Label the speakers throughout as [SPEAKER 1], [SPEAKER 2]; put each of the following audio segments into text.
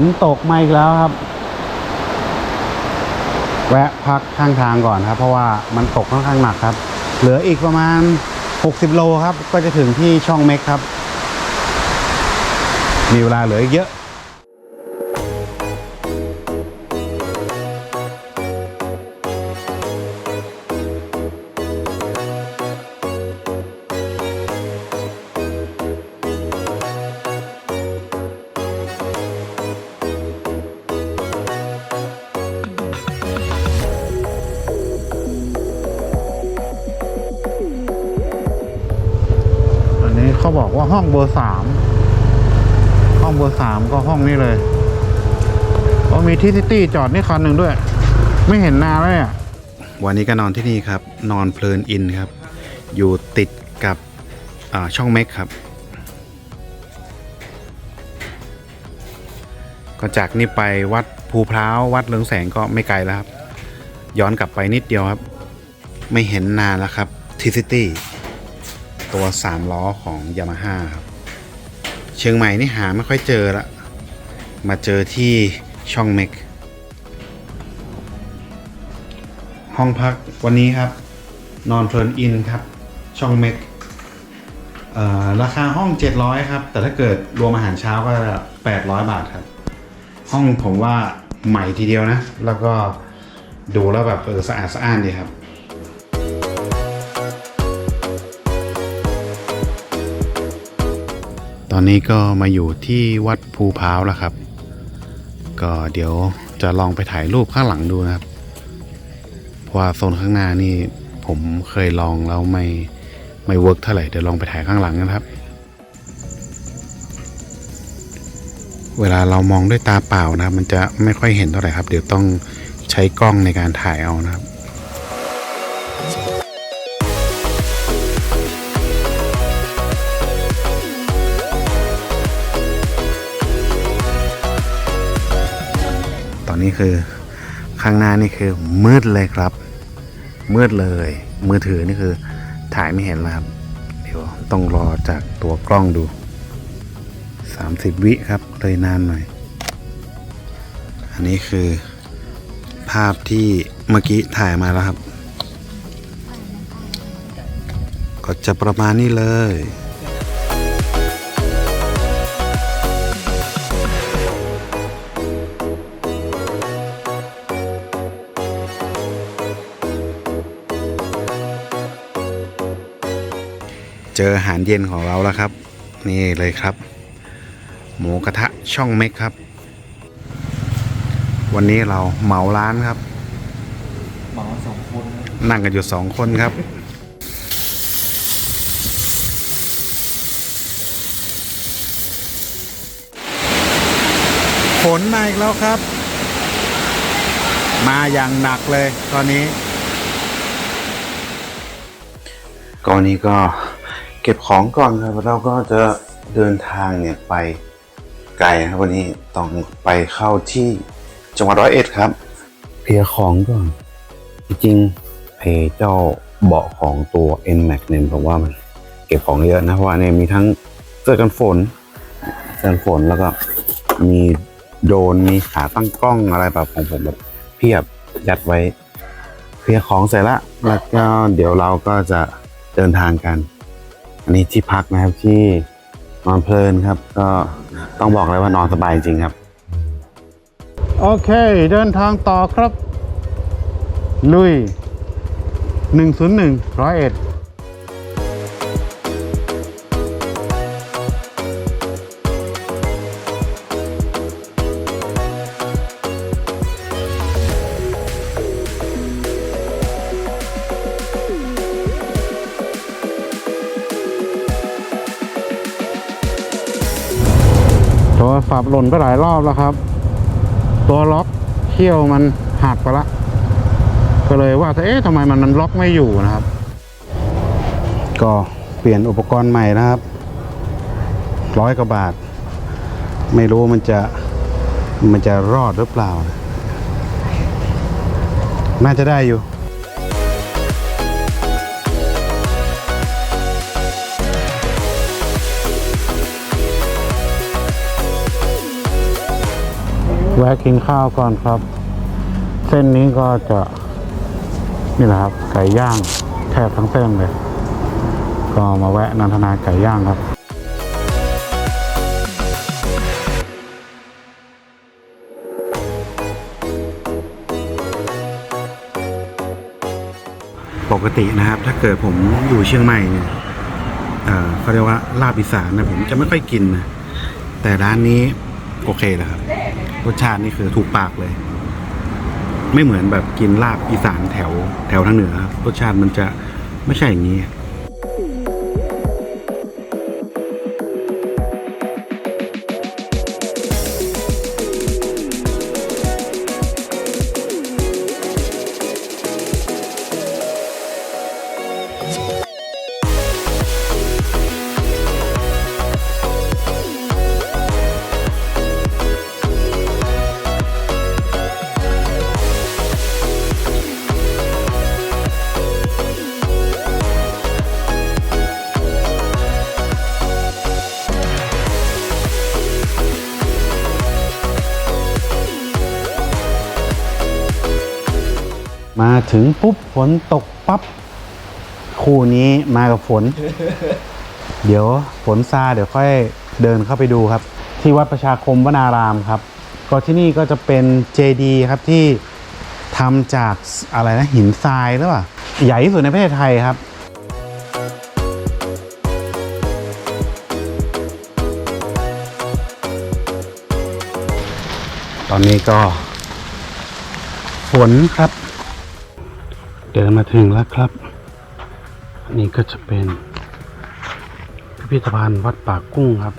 [SPEAKER 1] นตกมาอีกแล้วครับ แวะพักข้างทางก่อนครับ เพราะว่ามันตกค่อนข้างหนักครับ เหลืออีกประมาณ 60 โลครับ ก็จะถึงที่ช่องเม็กครับ มีเวลาเหลืออีกเยอะาห้องเบอร์สามห้องเบอร์สามก็ห้องนี้เลยก็มีที่ซิตี้จอดนี่คันหนึ่งด้วย ไม่เห็นนานเลยอะวันนี้ก็นอนที่นี่ครับ นอนเพลินอินครับ อยู่ติดกับช่องเม็กครับ ก็จากนี่ไปวัดภูพร้าววัดเลืองแสงก็ไม่ไกลแล้วครับ ย้อนกลับไปนิดเดียวครับ ไม่เห็นนานแล้วครับทีซิตี้ ตัว 3 ล้อของ Yamaha ครับ เชียงใหม่นี่หาไม่ค่อยเจอละ มาเจอที่ช่องเมก ห้องพักวันนี้ครับ นอนเพลินอินครับ ช่องเมกราคาห้อง 700 ครับ แต่ถ้าเกิดรวมอาหารเช้าก็800 บาทครับ ห้องผมว่าใหม่ทีเดียวนะ แล้วก็ดูแล้วแบบเออสะอาดสะอ้านดีครับ ตอนนี้ก็มาอยู่ที่วัดภูพร้าวแล้วครับ ก็เดี๋ยวจะลองไปถ่ายรูปข้างหลังดูนะครับ เพราะว่าโซนข้างหน้านี่ผมเคยลองแล้วไม่ไม่เวิร์กเท่าไหร่เดี๋ยวลองไปถ่ายข้างหลังนะครับ เวลาเรามองด้วยตาเปล่านะครับ มันจะไม่ค่อยเห็นเท่าไหร่ครับ เดี๋ยวต้องใช้กล้องในการถ่ายเอานะครับ อนนี้คือข้างหน้านี่คือมืดเลยครับ มืดเลย มือถือนี่คือถ่ายไม่เห็นแล้วครับ เดี๋ยวต้องรอจากตัวกล้องดู 30 วิครับเลยนานหน่อย อันนี้คือภาพที่เมื่อกี้ถ่ายมาแล้วครับ ก็จะประมาณนี้เลย ออาหารเย็นของเราแล้วครับ นี่เลยครับ หมูกระทะช่องเม็กครับ วันนี้เราเหมาร้านครับ
[SPEAKER 2] หมอสองคน
[SPEAKER 1] นั่งกันอยู่สองคนครับ ฝนมาอีกแล้วครับ มาอย่างหนักเลยตอนนี้ก่อนนี้ก็ เก็บของก่อนครับเราก็จะเดินทางเนี่ยไปไกลครับวันนี้ต้องไปเข้าที่จังหวัดร้อยเอ็ดครับเคลียร์ของก่อนจริงๆไอ้เจ้าเบาะของตัว N Max เนี่ยผมว่ามันเก็บของเยอะนะเพราะว่าเนี่ยมีทั้งเสื้อกันฝนเสื้อกันฝนแล้วก็มีโดนมีขาตั้งกล้องอะไรแบบของผมแบบเพียบยัดไว้เคลียร์ของเสร็จละแล้วก็เดี๋ยวเราก็จะเดินทางกัน อันนี้ที่พักนะครับที่นอนเพลินครับ ก็ต้องบอกเลยว่านอนสบายจริงครับ โอเค เดินทางต่อครับ ลุย 101อ็ด สับหล่นไปหลายรอบแล้วครับ ตัวล็อกเขี้ยวมันหักไปละก็เลยว่าเอ๊ะทำไมมันมันล็อกไม่อยู่นะครับ ก็เปลี่ยนอุปกรณ์ใหม่นะครับร้อยกว่าบาท ไม่รู้มันจะมันจะรอดหรือเปล่า น่าจะได้อยู่ แวะกินข้าวก่อนครับ เส้นนี้ก็จะนี่แหละครับไก่ย่างแทบทั้งเส้นเลย ก็มาแวะนันทนาไก่ย่างครับปกตินะครับ ถ้าเกิดผมอยู่เชียงใหม่เนี่ยเขาเรียกว่าลาบอีสานนะผมจะไม่ค่อยกินนะแต่ร้านนี้โอเคเลยครับ รสชาตินี่คือถูกปากเลย ไม่เหมือนแบบกินลาบอีสานแถวแถวทางเหนือรสชาติมันจะไม่ใช่อย่างนี้ ถึงปุ๊บฝนตกปั๊บคู่นี้มากับฝน เดี๋ยวฝนซาเดี๋ยวค่อยเดินเข้าไปดูครับ ที่วัดประชาคมวนารามครับ ก็ที่นี่ก็จะเป็นเจดีครับที่ทำจากอะไรนะหินทรายหรือเปล่าใหญ่ที่สุดในประเทศไทยครับตอนนี้ก็ฝนครับ เดินมาถึงแล้วครับ อันนี้ก็จะเป็นพิพิธภัณฑ์วัดปากกุ้งครับ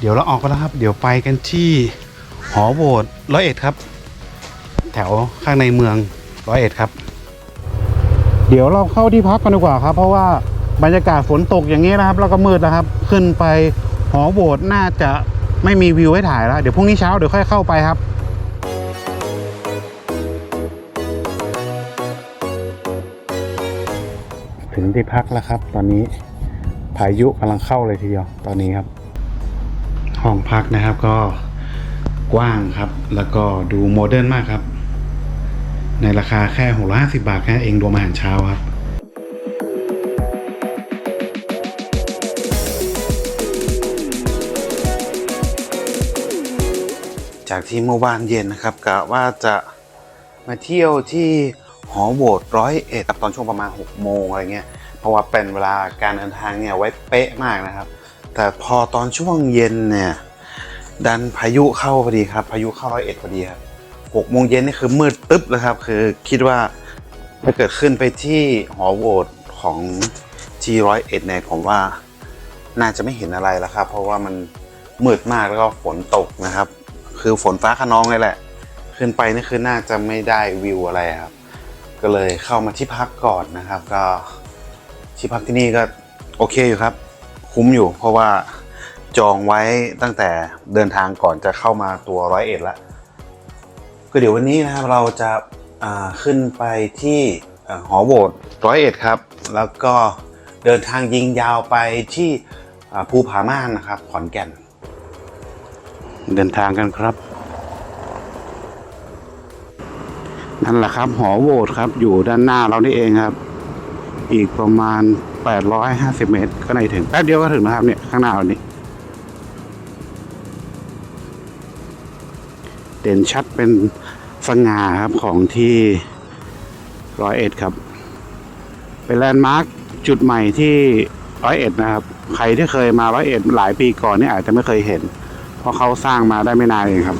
[SPEAKER 1] เดี๋ยวเราออกกันแล้วครับ เดี๋ยวไปกันที่หอโบสถ์ร้อยเอ็ดครับ แถวข้างในเมืองร้อยเอ็ดครับ เดี๋ยวเราเข้าที่พักกันดีกว่าครับ เพราะว่าบรรยากาศฝนตกอย่างนี้นะครับ แล้วก็มืดนะครับ ขึ้นไปหอโบสถ์น่าจะไม่มีวิวให้ถ่ายแล้ว เดี๋ยวพรุ่งนี้เช้าเดี๋ยวค่อยเข้าไปครับถึงที่พักแล้วครับ ตอนนี้พายุกำลังเข้าเลยทีเดียวตอนนี้ครับ ห้องพักนะครับก็กว้างครับ แล้วก็ดูโมเดิร์นมากครับ ในราคาแค่650บาทแค่เองรวมอาหารเช้าครับจากที่เมื่อวานเย็นนะครับกะว่าจะมาเที่ยวที่หอโหวตร้อยเอ็ดตอนช่วงประมาณ6โมงอะไรเงี้ยเพราะว่าเป็นเวลาการเดินทางเนี่ยไว้เป๊ะมากนะครับ แต่พอตอนช่วงเย็นเนี่ย ดันพายุเข้าพอดีครับ พายุเข้าร้อยเอ็ดพอดีครับหกโมงเย็นนี่คือมืดตึ๊บเลยครับ คือคิดว่าถ้าเกิดขึ้นไปที่หอโหวตของทีร้อยเอ็ดเนี่ยผมว่าน่าจะไม่เห็นอะไรแล้วครับ เพราะว่ามันมืดมากแล้วก็ฝนตกนะครับ คือฝนฟ้าขนองเลยแหละ ขึ้นไปนี่คือน่าจะไม่ได้วิวอะไรครับ ก็เลยเข้ามาที่พักก่อนนะครับ ก็ที่พักที่นี่ก็โอเคอยู่ครับ คุ้มอยู่ เพราะว่าจองไว้ตั้งแต่เดินทางก่อนจะเข้ามาตัวร้อยเอ็ดละก็เดี๋ยววันนี้นะครับเราจะาขึ้นไปที่หอโบสถ์ร้อยเอ็ดครับ แล้วก็เดินทางยิงยาวไปที่ภูผาม่านนะครับ ขอนแก่น เดินทางกันครับ นั่นแหละครับ หอโหวตครับ อยู่ด้านหน้าเรานี่เองครับ อีกประมาณ 850 เมตร ก็ในถึง แป๊บเดียวก็ถึงนะครับเนี่ย ข้างหน้าเรานี่เด่นชัดเป็นสง่าครับของที่ร้อยเอ็ดครับ เป็นแลนด์มาร์คจุดใหม่ที่ร้อยเอ็ดนะครับ ใครที่เคยมาร้อยเอ็ดหลายปีก่อนนี่อาจจะไม่เคยเห็น เพราะเขาสร้างมาได้ไม่นานเองครับ